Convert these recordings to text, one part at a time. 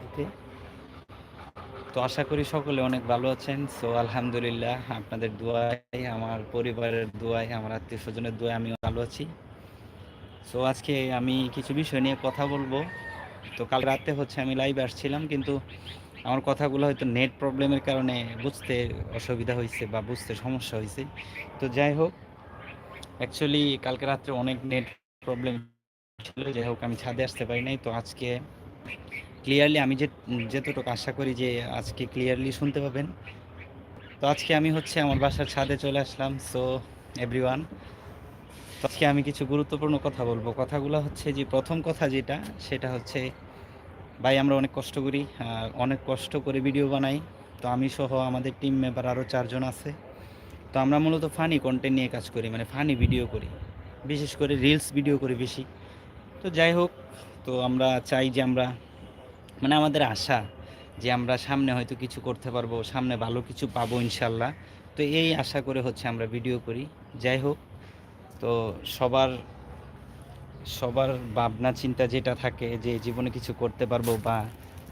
দিতে। তো আশা করি সকলে অনেক ভালো আছেন। সো, আলহামদুলিল্লাহ, আপনাদের দোয়ায়, আমার পরিবারের দোয়ায়, আমার আত্মীয় স্বজনের দোয়ায় আমিও ভালো আছি। সো, আজকে আমি কিছু বিষয় নিয়ে কথা বলব। তো কাল রাতে হচ্ছে আমি লাইভ আসছিলাম, কিন্তু আমার কথাগুলো হয়তো নেট প্রবলেমের কারণে বুঝতে অসুবিধা হয়েছে বা বুঝতে সমস্যা হয়েছে তো যাই হোক অ্যাকচুয়ালি কালকে রাত্রে অনেক নেট প্রবলেম ছিল, যাই হোক আমি ছাদে আসতে পারি নাই। তো আজকে ক্লিয়ারলি আমি যে, যতটুকু আশা করি যে আজকে ক্লিয়ারলি শুনতে পাবেন। তো আজকে আমি হচ্ছে আমার বাসার ছাদে চলে আসলাম সো এভরিওয়ান তো আজকে আমি কিছু গুরুত্বপূর্ণ কথা বলব। কথাগুলো হচ্ছে যে, প্রথম কথা যেটা, সেটা হচ্ছে, ভাই আমরা অনেক কষ্ট করি অনেক কষ্ট করে ভিডিও বানাই। তো আমি সহ আমাদের টিম মেম্বার আরও চারজন আছে। তো আমরা মূলত ফানি কন্টেন্ট নিয়ে কাজ করি মানে ফানি ভিডিও করি। বিশেষ করে রিলস ভিডিও করি বেশি। তো যাই হোক, তো আমরা চাই যে আমরা মানে আমাদের আশা যে আমরা সামনে হয়তো কিছু করতে পারব, সামনে ভালো কিছু পাবো ইনশাল্লাহ। তো এই আশা করে হচ্ছে আমরা ভিডিও করি। যাই হোক, তো সবার সবার ভাবনা চিন্তা যেটা থাকে যে জীবনে কিছু করতে পারব বা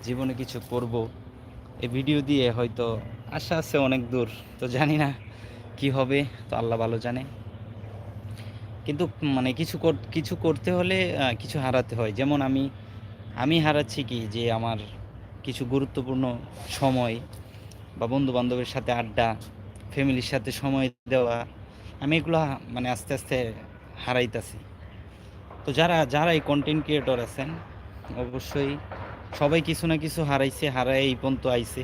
জীবনে কিছু করব, এই ভিডিও দিয়ে হয়তো আশা আছে অনেক দূর। তো জানি না কি হবে, তো আল্লাহ ভালো জানে। কিন্তু মানে কিছু কিছু করতে হলে কিছু হারাতে হয়। যেমন আমি আমি হারাচ্ছি কি যে আমার কিছু গুরুত্বপূর্ণ সময় বা বন্ধু বান্ধবের সাথে আড্ডা ফ্যামিলির সাথে সময় দেওয়া, আমি এগুলো মানে আস্তে আস্তে হারাইতাছি। তো যারা যারা এই কন্টেন্ট ক্রিয়েটর আছেন, অবশ্যই সবাই কিছু না কিছু হারাইছে হারাই এই পর্যন্ত আইছে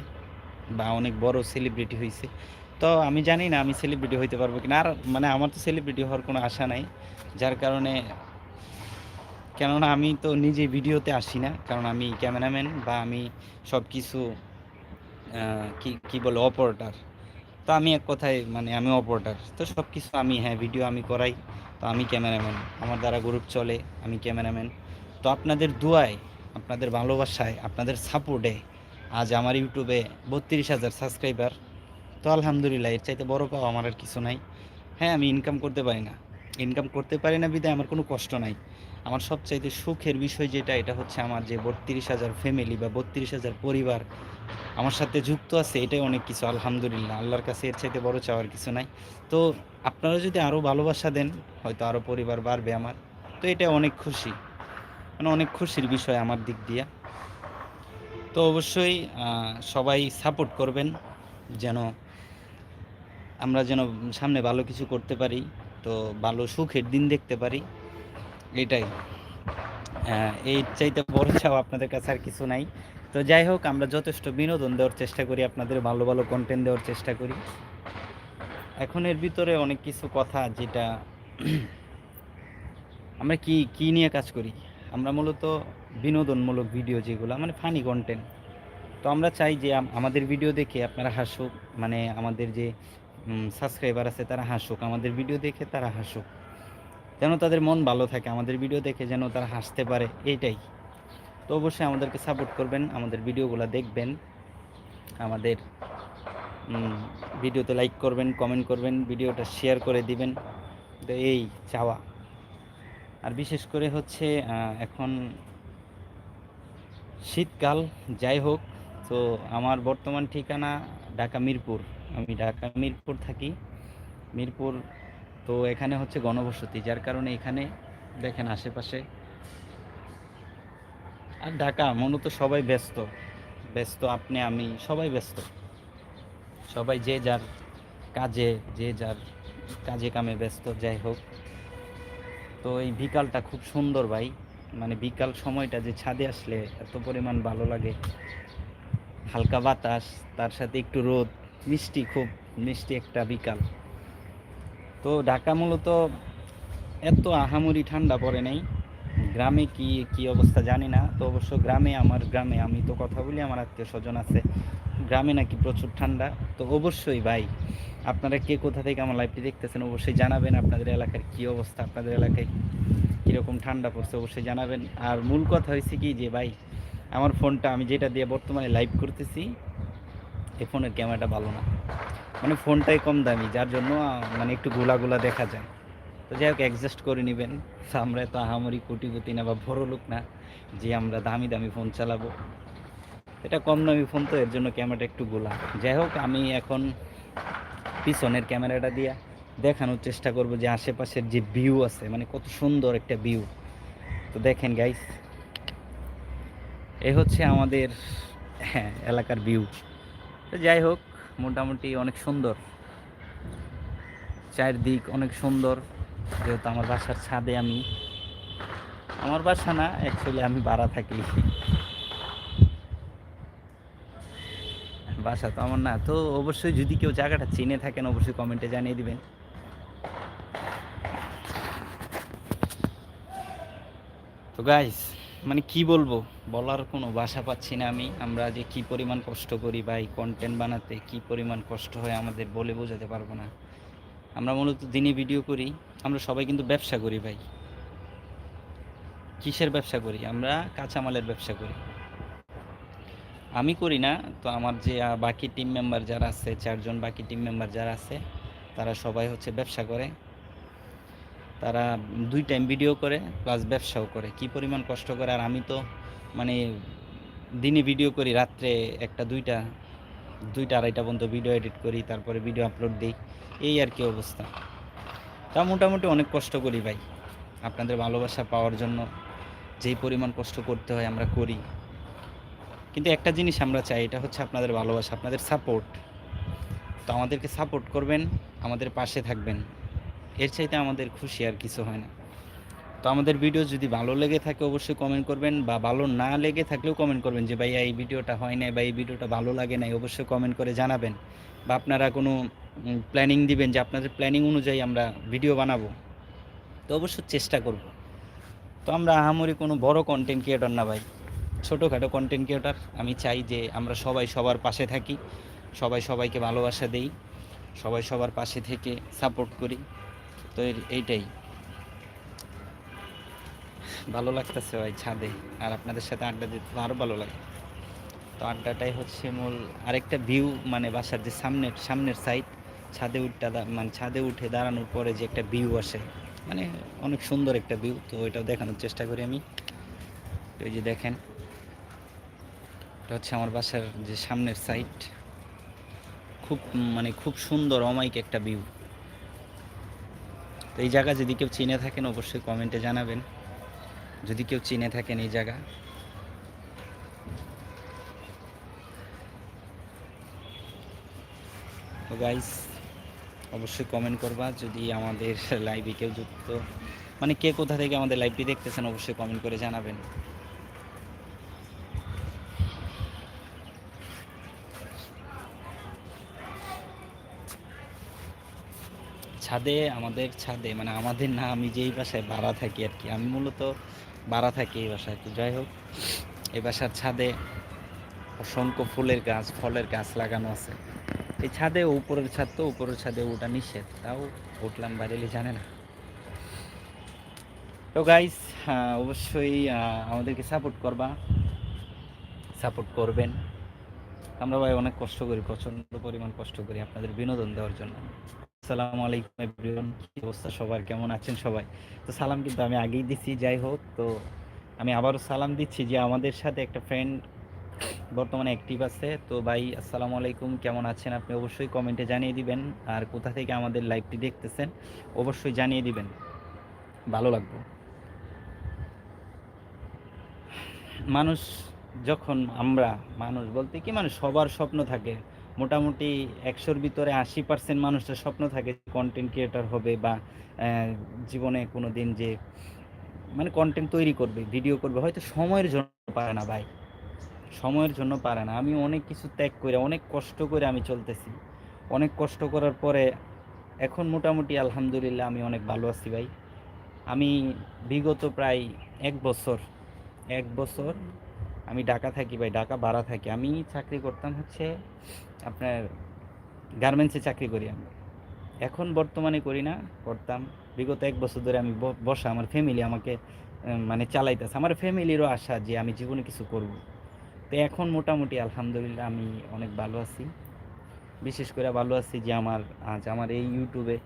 বা অনেক বড় সেলিব্রিটি হয়েছে তো আমি জানি না আমি সেলিব্রিটি হইতে পারব কিনা। আর মানে আমার তো সেলিব্রিটি হওয়ার কোনো আশা নাই, যার কারণে কেননা আমি তো নিজে ভিডিওতে আসি না, কারণ আমি ক্যামেরাম্যান বা আমি সব কিছু কি কি বলে অপারেটার তো আমি এক কথায় মানে আমি অপারেটার তো সব কিছু আমি হ্যাঁ ভিডিও আমি করাই, তো আমি ক্যামেরাম্যান। আমার দ্বারা গ্রুপ চলে, আমি ক্যামেরাম্যান। তো আপনাদের দুয়ায়, আপনাদের ভালোবাসায়, আপনাদের সাপোর্টে আজ আমার ইউটিউবে বত্রিশ হাজার সাবস্ক্রাইবার তো আলহামদুলিল্লাহ, এর চাইতে বড় পাওয়া আমার আর কিছু নাই। হ্যাঁ আমি ইনকাম করতে পারি না। ইনকাম করতে পারি না বিদায় আমার কোনো কষ্ট নাই। আমার সবচাইতে সুখের বিষয় যেটা, এটা হচ্ছে আমার যে বত্রিশ হাজার ফ্যামিলি বা বত্রিশ হাজার পরিবার আমার সাথে যুক্ত আছে, এটাই অনেক কিছু, আলহামদুলিল্লাহ। আল্লাহর কাছে এর চাইতে বড় চাওয়ার কিছু নাই। তো আপনারা যদি আরও ভালোবাসা দেন, হয়তো আরও পরিবার বাড়বে আমার। তো এটা অনেক খুশি। মানে অনেক খুশির বিষয় আমার দিক দিয়ে। তো অবশ্যই সবাই সাপোর্ট করবেন, যেন আমরা যেন সামনে ভালো কিছু করতে পারি, তো ভালো সুখের দিন দেখতে পারি। এটাই। এই চাইতে বড় চাও আপনাদের কাছে আর কিছু নাই। তো যাই হোক, আমরা যথেষ্ট বিনোদন দেওয়ার চেষ্টা করি, আপনাদের ভালো ভালো কন্টেন্ট দেওয়ার চেষ্টা করি। এখন এর ভিতরে অনেক কিছু কথা যেটা আমরা কি কি নিয়ে কাজ করি? আমরা মূলত বিনোদনমূলক ভিডিও যেগুলো মানে ফানি কন্টেন্ট তো আমরা চাই যে আমাদের ভিডিও দেখে আপনারা হাসুক মানে আমাদের যে সাবস্ক্রাইবার আছে তারা হাসুক, আমাদের ভিডিও দেখে তারা হাসুক। যেন তাদের মন ভালো থাকে, আমাদের ভিডিও দেখে যেন তারা হাসতে পারে, এইটাই। তো অবশ্যই আমাদেরকে সাপোর্ট করবেন, আমাদের ভিডিওগুলো দেখবেন, আমাদের ভিডিওতে লাইক করবেন কমেন্ট করবেন ভিডিওটা শেয়ার করে দিবেন, তো এই চাওয়া। আর বিশেষ করে হচ্ছে এখন শীতকাল, যাই হোক, তো আমার বর্তমান ঠিকানা ঢাকা মিরপুর। আমি ঢাকা মিরপুর থাকি। মিরপুর তো এখানে হচ্ছে গণবসতি, যার কারণে এখানে দেখেন আশেপাশে। আর ঢাকা, মূলত সবাই ব্যস্ত। ব্যস্ত আপনি, আমি, সবাই ব্যস্ত। সবাই যে যার কাজে, যে যার কাজে কামে ব্যস্ত, যাই হোক। তো এই বিকালটা খুব সুন্দর ভাই। মানে বিকাল সময়টা যে ছাদে আসলে এত পরিমাণ ভালো লাগে। হালকা বাতাস, তার সাথে একটু রোদ, মিষ্টি, খুব মিষ্টি একটা বিকাল। তো ঢাকা মূলত এত আহামরি ঠান্ডা পড়ে নাই। গ্রামে কি কি অবস্থা জানি না, তো অবশ্য গ্রামে আমার, গ্রামে আমি তো কথা বলি, আমার আত্মীয় স্বজন আছে। গ্রামে নাকি প্রচুর ঠান্ডা, তো অবশ্যই ভাই, আপনারা কে কোথা থেকে আমার লাইভটি দেখতেছেন অবশ্যই জানাবেন, আপনাদের এলাকার কি অবস্থা, আপনাদের এলাকায় কীরকম ঠান্ডা পড়ছে অবশ্যই জানাবেন। আর মূল কথা হয়েছে কি যে ভাই, আমার ফোনটা আমি যেটা দিয়ে বর্তমানে লাইভ করতেছি, এই ফোনের ক্যামেরাটা ভালো না। মানে ফোনটাই কম দামি, যার জন্য মানে একটু গোলাগুলা দেখা যায়। তো যাই হোক অ্যাডজাস্ট করে নেবেন। আমরা তো আহামরি কোটিপতি না বা বড় লোক না, যে আমরা দামি দামি ফোন চালাবো। এটা কম দামি ফোন তো, এর জন্য ক্যামেরাটা একটু গোলা। যাই হোক, আমি এখন পিছনের ক্যামেরাটা দিয়ে দেখানোর চেষ্টা করব যে আশেপাশের যে ভিউ আছে মানে কত সুন্দর একটা ভিউ তো দেখেন গাইস এ হচ্ছে আমাদের হ্যাঁ এলাকার ভিউ তো যাই হোক মোটামুটি অনেক সুন্দর। চারদিক অনেক সুন্দর, যেহেতু আমার বাসার ছাদে আমি। আমার বাসা না অ্যাকচুয়ালি আমি ভাড়া থাকি। বাসা তো আমার না, তো অবশ্যই যদি কেউ জায়গাটা চিনে থাকেন, অবশ্যই কমেন্টে জানিয়ে দিবেন। তো গাইস মানে কি বলব? বলার কোনো ভাষা পাচ্ছি না আমি। আমরা যে কি পরিমাণ কষ্ট করি বা এই কন্টেন্ট বানাতে কি পরিমাণ কষ্ট হয় আমাদের বলে বোঝাতে পারব না। আমরা মূলত দিনে ভিডিও করি। আমরা সবাই কিন্তু ব্যবসা করি ভাই। কিসের ব্যবসা করি? আমরা কাঁচামালের ব্যবসা করি। আমি করি না, তো আমার যে বাকি টিম মেম্বার যারা আছে, চারজন বাকি টিম মেম্বার যারা আছে, তারা সবাই হচ্ছে ব্যবসা করে। তারা দুই টাইম ভিডিও করে প্লাস ব্যবসাও করে। কি পরিমাণ কষ্ট করে, আর আমি তো মানে দিনে ভিডিও করি, রাত্রে একটা দুইটা দুইটা আড়াইটা পর্যন্ত ভিডিও এডিট করি, তারপরে ভিডিও আপলোড দিই। এই আর কি অবস্থা। তা মোটামুটি অনেক কষ্ট করি ভাই। আপনাদের ভালোবাসা পাওয়ার জন্য যেই পরিমাণ কষ্ট করতে হয় আমরা করি। কিন্তু একটা জিনিস আমরা চাই, এটা হচ্ছে আপনাদের ভালোবাসা, আপনাদের সাপোর্ট তো আমাদেরকে সাপোর্ট করবেন, আমাদের পাশে থাকবেন। এর চাইতে আমাদের খুশি আর কিছু হয় না। তো আমাদের ভিডিও যদি ভালো লেগে থাকে অবশ্যই কমেন্ট করবেন বা ভালো না লেগে থাকলেও কমেন্ট করবেন যে, ভাইয়া, এই ভিডিওটা হয় নাই বা এই ভিডিওটা ভালো লাগে নাই, অবশ্যই কমেন্ট করে জানাবেন। বা আপনারা কোনো প্ল্যানিং দিবেন যে, আপনাদের প্ল্যানিং অনুযায়ী আমরা ভিডিও বানাবো। তো অবশ্যই চেষ্টা করব। তো আমরা আহামরি কোনো বড় কন্টেন্ট ক্রিয়েটর না ভাই। ছোটোখাটো কন্টেন্ট ক্রিয়েটর আমি চাই যে, আমরা সবাই সবার পাশে থাকি। সবাই সবাইকে ভালোবাসা দেই। সবাই সবার পাশে থেকে সাপোর্ট করি। তো এইটাই। ভালো লাগতেছে ভাই ছাদে। আর আপনাদের সাথে আড্ডা দিতে আরও ভালো লাগে। তো আড্ডাটাই হচ্ছে মূল আরেকটা ভিউ মানে বাসার যে সামনের সামনের সাইড ছাদে উঠটা মানে ছাদে উঠে দাঁড়ানোর পরে যে একটা ভিউ আসে মানে অনেক সুন্দর একটা ভিউ তো ওইটাও দেখানোর চেষ্টা করি আমি। তো এই যে দেখেন, এটা হচ্ছে আমার বাসার যে সামনের সাইড খুব মানে খুব সুন্দর অমাইক একটা ভিউ তো এই জায়গা যদি কেউ চিনে থাকেন, অবশ্যই কমেন্টে জানাবেন। যদি কেউ চিনে থাকেন এই জায়গা। তো গাইস অবশ্যই কমেন্ট করবা। যদি আমাদের লাইভে কেউ যুক্ত মানে কে কোথা থেকে আমাদের লাইভটি দেখতেছেন, অবশ্যই কমেন্ট করে জানাবেন। ছাদে, আমাদের ছাদে মানে আমাদের না, আমি যেই বাসায় ভাড়া থাকি আর কি, আমি মূলত ভাড়া থাকি এই বাসায়। তো যাই হোক, এই বাসার ছাদে অসংখ্য ফুলের গাছ, ফলের গাছ লাগানো আছে। এই ছাদে, উপরের ছাদ তো, উপরের ছাদে ওটা নিষেধ, তাও উঠলাম বাইরেলে, জানে না। তো গাইস অবশ্যই আমাদেরকে সাপোর্ট করবা। সাপোর্ট করবেন। আমরা ভাই অনেক কষ্ট করি, প্রচণ্ড পরিমাণ কষ্ট করি আপনাদের বিনোদন দেওয়ার জন্য। আসসালামু আলাইকুম এভরিওয়ান, কি অবস্থা সবার? কেমন আছেন সবাই? তো সালাম কিন্তু আমি আগেই দিছি, যাই হোক, তো আমি আবারও সালাম দিচ্ছি যে আমাদের সাথে একটা ফ্রেন্ড বর্তমানে অ্যাক্টিভ আছে। তো ভাই, আসসালামু আলাইকুম, কেমন আছেন? আপনি অবশ্যই কমেন্টে জানিয়ে দিবেন, আর কোথা থেকে আমাদের লাইভটি দেখতেছেন, অবশ্যই জানিয়ে দিবেন। ভালো লাগবে। মানুষ যখন আমরা, মানুষ বলতে কি, মানুষ সবার স্বপ্ন থাকে। মোটামুটি একশোর ভিতরে আশি পার্সেন্ট মানুষের স্বপ্ন থাকে কন্টেন্ট ক্রিয়েটার হবে বা জীবনে কোনো দিন যে মানে কন্টেন্ট তৈরি করবে ভিডিও করবে। হয়তো সময়ের জন্য পারে না ভাই। সময়ের জন্য পারে না। আমি অনেক কিছু ত্যাগ করে, অনেক কষ্ট করে আমি চলতেছি। অনেক কষ্ট করার পরে এখন মোটামুটি আলহামদুলিল্লাহ আমি অনেক ভালো আছি ভাই। আমি বিগত প্রায় এক বছর এক বছর আমি ঢাকা থাকি ভাই, ঢাকা ভাড়া থাকি। আমি চাকরি করতাম হচ্ছে আপনার গার্মেন্টসে চাকরি করি আমি। এখন বর্তমানে করি না, করতাম। বিগত এক বছর ধরে আমি বসা আমার ফ্যামিলি আমাকে মানে চালাইতেছে। আমার ফ্যামিলিরও আশা যে আমি জীবনে কিছু করব। তো এখন মোটামুটি আলহামদুলিল্লাহ আমি অনেক ভালো আছি। বিশেষ করে ভালো আছি যে আমার, আজ আমার এই ইউটিউবে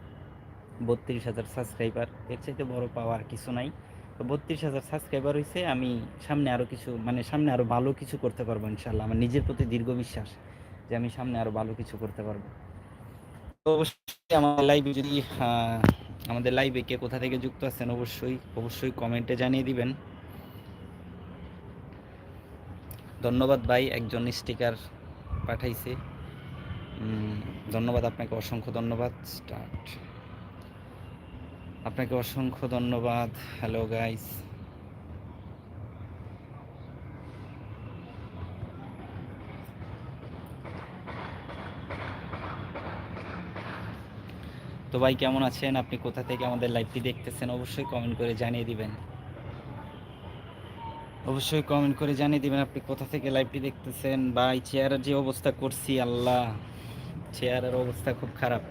বত্রিশ হাজার সাবস্ক্রাইবার এর চাইতে বড় পাওয়ার কিছু নাই। তো বত্রিশ হাজার সাবস্ক্রাইবার হয়েছে আমি সামনে আরও কিছু মানে সামনে আরও ভালো কিছু করতে পারব ইনশাল্লাহ আমার নিজের প্রতি দীর্ঘ বিশ্বাস। যে আমি সামনে আরও ভালো কিছু করতে পারব। তো অবশ্যই আমার লাইভে যদি আমাদের লাইভে কে কোথা থেকে যুক্ত আছেন অবশ্যই অবশ্যই কমেন্টে জানিয়ে দিবেন। ধন্যবাদ ভাই, একজন স্টিকার পাঠাইছে। ধন্যবাদ, আপনাকে অসংখ্য ধন্যবাদ। স্টার্ট আপনাকে অসংখ্য ধন্যবাদ। হ্যালো গাইস তো ভাই, কেমন আছেন? আপনি কোথা থেকে আমাদের লাইভটি দেখতেছেন? অবশ্যই কমেন্ট করে জানিয়ে দিবেন। অবশ্যই কমেন্ট করে জানিয়ে দিবেন আপনি কোথা থেকে লাইভটি দেখতেছেন? ভাই চেয়ারের যে অবস্থা করছি, আল্লাহ। চেয়ারের অবস্থা খুব খারাপ।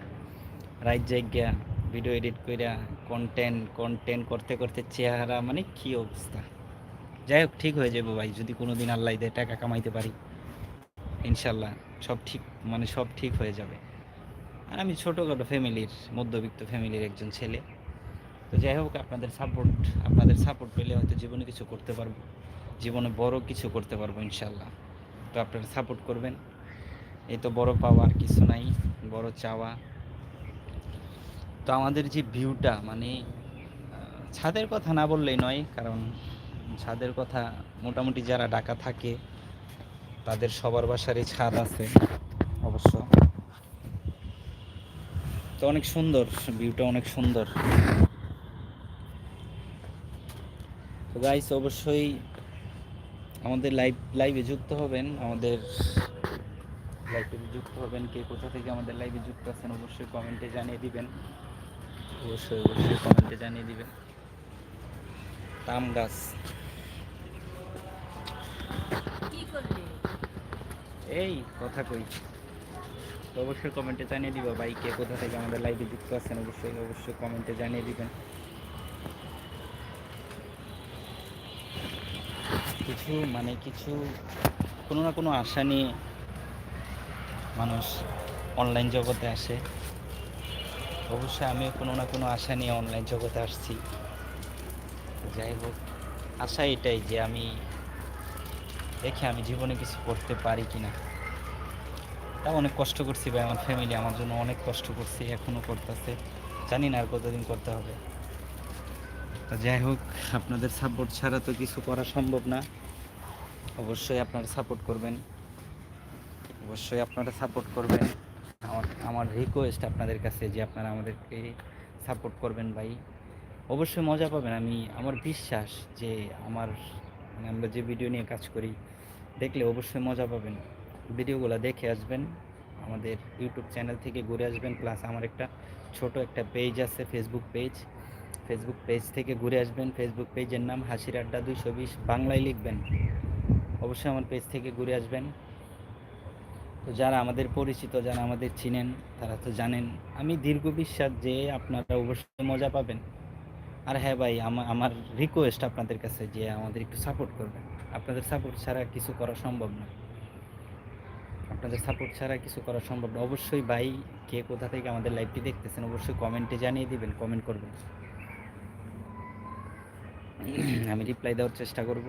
রাইট জায়গা ভিডিও এডিট কইরা কন্টেন্ট কন্টেন্ট করতে করতে চেহারা মানে কি অবস্থা? যাই হোক, ঠিক হয়ে যাব ভাই, যদি কোনো দিন আল্লাহ দেয়, টাকা কামাইতে পারি। ইনশাল্লাহ, সব ঠিক মানে সব ঠিক হয়ে যাবে। আর আমি ছোটোখাটো ফ্যামিলির, মধ্যবিত্ত ফ্যামিলির একজন ছেলে। তো যাই হোক, আপনাদের সাপোর্ট আপনাদের সাপোর্ট পেলে হয়তো জীবনে কিছু করতে পারব। জীবনে বড় কিছু করতে পারব ইনশাল্লাহ তো আপনারা সাপোর্ট করবেন। এই তো বড় পাওয়ার কিছু নাই, বড় চাওয়া। তো আমাদের যে ভিউটা মানে ছাদের কথা না বললেই নয়, কারণ ছাদের কথা মোটামুটি যারা ঢাকা থাকে, তাদের সবার বাসারই ছাদ আছে, অবশ্য। তো অনেক সুন্দর ভিউটা অনেক সুন্দর। তো গাইস অবশ্যই আমাদের লাইভ লাইভে যুক্ত হবেন আমাদের লাইভে যুক্ত হবেন কে কোথা থেকে আমাদের লাইভে যুক্ত আছেন অবশ্যই কমেন্টে জানিয়ে দিবেন। অবশ্যই অবশ্যই কমেন্টে জানিয়ে দিবেন। তাম গাছ। এই কথা কই? তো অবশ্যই কমেন্টে জানিয়ে দিবা ভাই কে কোথা থেকে আমাদের লাইভে যুক্ত আছেন। অবশ্যই অবশ্যই কমেন্টে জানিয়ে দিবেন। কিছু মানে কিছু, কোনো না কোনো আশা নিয়ে মানুষ অনলাইন জগতে আসে। অবশ্যই আমিও কোনো না কোনো আশা নিয়ে অনলাইন জগতে আসছি। যাই হোক, আশা এটাই যে আমি দেখি আমি জীবনে কিছু করতে পারি কিনা। অনেক কষ্ট করছি ভাই, আমার ফ্যামিলি আমার জন্য অনেক কষ্ট করছি এখনও করতেছে। জানি না আর কতদিন করতে হবে। তো যাই হোক, আপনাদের সাপোর্ট ছাড়া তো কিছু করা সম্ভব না। অবশ্যই আপনারা সাপোর্ট করবেন। অবশ্যই আপনারা সাপোর্ট করবেন। আমার আমার রিকোয়েস্ট আপনাদের কাছে যে আপনারা আমাদেরকে সাপোর্ট করবেন ভাই। অবশ্যই মজা পাবেন। আমি, আমার বিশ্বাস যে আমার মানে আমরা যে ভিডিও নিয়ে কাজ করি, দেখলে অবশ্যই মজা পাবেন। ভিডিওগুলো দেখে আসবেন, আমাদের ইউটিউব চ্যানেল থেকে ঘুরে আসবেন প্লাস আমার একটা ছোট একটা পেজ আছে ফেসবুক পেজ ফেসবুক পেজ থেকে ঘুরে আসবেন ফেসবুক পেজের নাম হাসির আড্ডা দুইশো বিশ, বাংলায় লিখবেন। অবশ্যই আমার পেজ থেকে ঘুরে আসবেন। তো যারা আমাদের পরিচিত, যারা আমাদের চিনেন, তারা তো জানেন, আমি দীর্ঘ বিশ্বাস যে আপনারা অবশ্যই মজা পাবেন। আর হ্যাঁ ভাই আমার আমার রিকোয়েস্ট আপনাদের কাছে যে আমাদের একটু সাপোর্ট করবেন। আপনাদের সাপোর্ট ছাড়া কিছু করা সম্ভব না। আপনাদের সাপোর্ট ছাড়া কিছু করা সম্ভব না। অবশ্যই ভাই কে কোথা থেকে আমাদের লাইভটি দেখতেছেন অবশ্যই কমেন্টে জানিয়ে দিবেন কমেন্ট করবেন। আমি রিপ্লাই দেওয়ার চেষ্টা করব।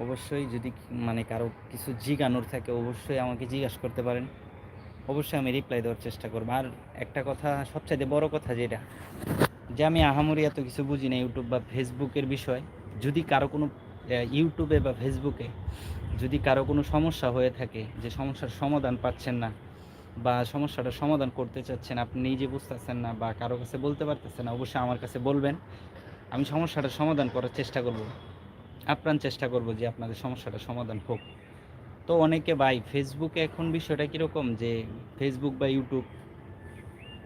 অবশ্যই যদি মানে কারও কিছু জিগানোর থাকে, অবশ্যই আমাকে জিজ্ঞাসা করতে পারেন। অবশ্যই আমি রিপ্লাই দেওয়ার চেষ্টা করব। আর একটা কথা, সবচাইতে বড় কথা যেটা, যে আমি আহামরি এত কিছু বুঝি না ইউটিউব বা ফেসবুকের বিষয়। যদি কারও কোনো ইউটিউবে বা ফেসবুকে যদি কারও কোনো সমস্যা হয়ে থাকে, যে সমস্যার সমাধান পাচ্ছেন না বা সমস্যাটা সমাধান করতে চাচ্ছেন, আপনি নিজে বুঝতেছেন না বা কারও কাছে বলতে পারতেছেন না, অবশ্যই আমার কাছে বলবেন। আমি সমস্যাটা সমাধান করার চেষ্টা করব। আপ্রাণ চেষ্টা করব যে আপনাদের সমস্যাটা সমাধান হোক। তো অনেকে, ভাই ফেসবুকে এখন বিষয়টা কীরকম যে ফেসবুক বা ইউটিউব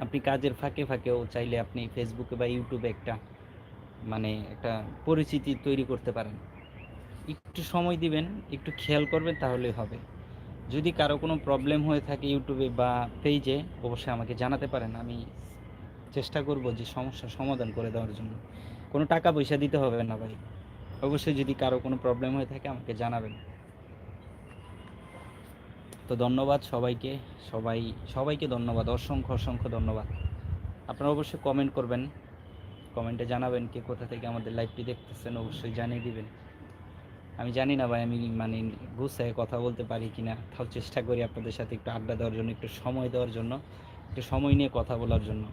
আপনি কাজের ফাঁকে ফাঁকেও চাইলে আপনি ফেসবুকে বা ইউটিউবে একটা মানে একটা পরিচিতি তৈরি করতে পারেন। একটু সময় দিবেন, একটু খেয়াল করবেন তাহলেই হবে। যদি কারও কোনো প্রবলেম হয়ে থাকে ইউটিউবে বা পেজে অবশ্যই আমাকে জানাতে পারেন। আমি চেষ্টা করব যে সমস্যার সমাধান করে দেওয়ার জন্য। কোনো টাকা পয়সা দিতে হবে না ভাই। অবশ্যই যদি কারও কোনো প্রবলেম হয়ে থাকে আমাকে জানাবেন। তো ধন্যবাদ সবাইকে। সবাই, সবাইকে ধন্যবাদ। অসংখ্য অসংখ্য ধন্যবাদ। আপনারা অবশ্যই কমেন্ট করবেন। কমেন্টে জানাবেন কে কোথা থেকে আমাদের লাইভটি দেখতেছেন। অবশ্যই জানিয়ে দিবেন। আমি জানি না ভাই, আমি মানে গুছায় কথা বলতে পারি কি না তাও চেষ্টা করি আপনাদের সাথে একটু আড্ডা দেওয়ার জন্য, একটু সময় দেওয়ার জন্য, একটু সময় নিয়ে কথা বলার জন্য।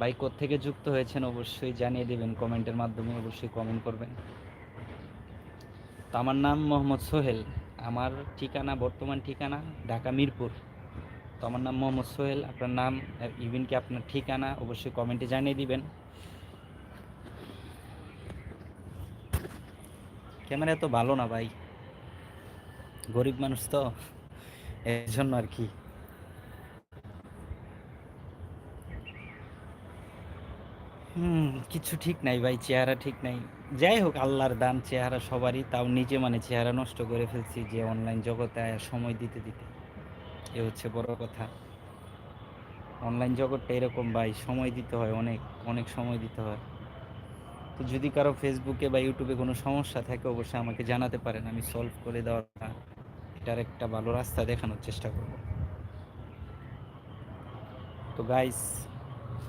ভাই থেকে যুক্ত হয়েছেন অবশ্যই জানিয়ে দেবেন, কমেন্টের মাধ্যমে অবশ্যই কমেন্ট করবেন। তো আমার নাম মোহাম্মদ সোহেল, আমার ঠিকানা, বর্তমান ঠিকানা ঢাকা মিরপুর। তো আমার নাম মোহাম্মদ সোহেল, আপনার নাম, ইভেন কি আপনার ঠিকানা অবশ্যই কমেন্টে জানিয়ে দিবেন। ক্যামেরা এত ভালো না ভাই। গরিব মানুষ তো এর জন্য আর কি। হুম, কিছু ঠিক নাই ভাই, চেহারা ঠিক নাই। যাই হোক, আল্লাহর দান, চেহারা সবারই, তাও নিজে মানে চেহারা নষ্ট করে ফেলছি যে অনলাইন জগতে সময় দিতে দিতে। এ হচ্ছে বড় কথা। অনলাইন জগৎটা এরকম ভাই, সময় দিতে হয় অনেক অনেক সময় দিতে হয়। তো যদি কারও ফেসবুকে বা ইউটিউবে কোনো সমস্যা থাকে, অবশ্যই আমাকে জানাতে পারেন। আমি সলভ করে দেওয়ার এটার একটা ভালো রাস্তা দেখানোর চেষ্টা করব। তো গাইস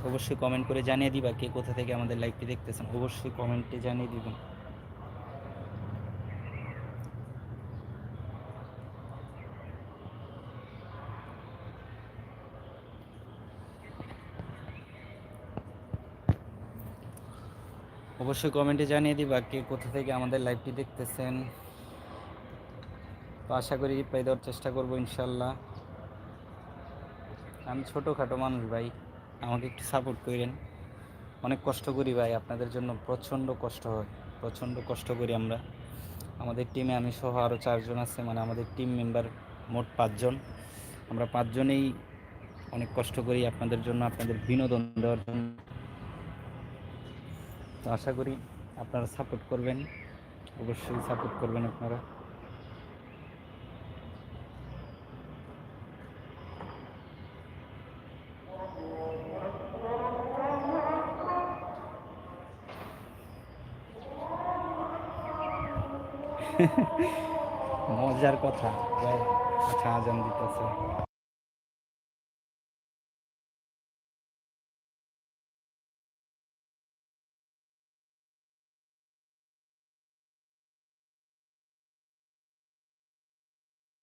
অবশ্যই কমেন্ট করে জানিয়ে দিবা কে কোথা থেকে আমাদের লাইভটি দেখতেছেন। অবশ্যই কমেন্টে জানিয়ে দিবেন। অবশ্যই কমেন্টে জানিয়ে দিবা কে কোথা থেকে আমাদের লাইভটি দেখতেছেন। তো আশা করি রিপ্লাই দেওয়ার চেষ্টা করব ইনশাল্লাহ। আমি ছোটোখাটো মানুষ ভাই, আমাকে একটু সাপোর্ট করেন। অনেক কষ্ট করি ভাই, আপনাদের জন্য প্রচণ্ড কষ্ট হয়। প্রচণ্ড কষ্ট করি আমরা। আমাদের টিমে আমি সহ আরও চারজন আছে মানে আমাদের টিম মেম্বার মোট পাঁচজন। আমরা পাঁচজনেই অনেক কষ্ট করি আপনাদের জন্য, আপনাদের বিনোদন দেওয়ার জন্য। তো আশা করি আপনারা সাপোর্ট করবেন। অবশ্যই সাপোর্ট করবেন আপনারা। মজার কথা। আচ্ছা আজান দিতেছে।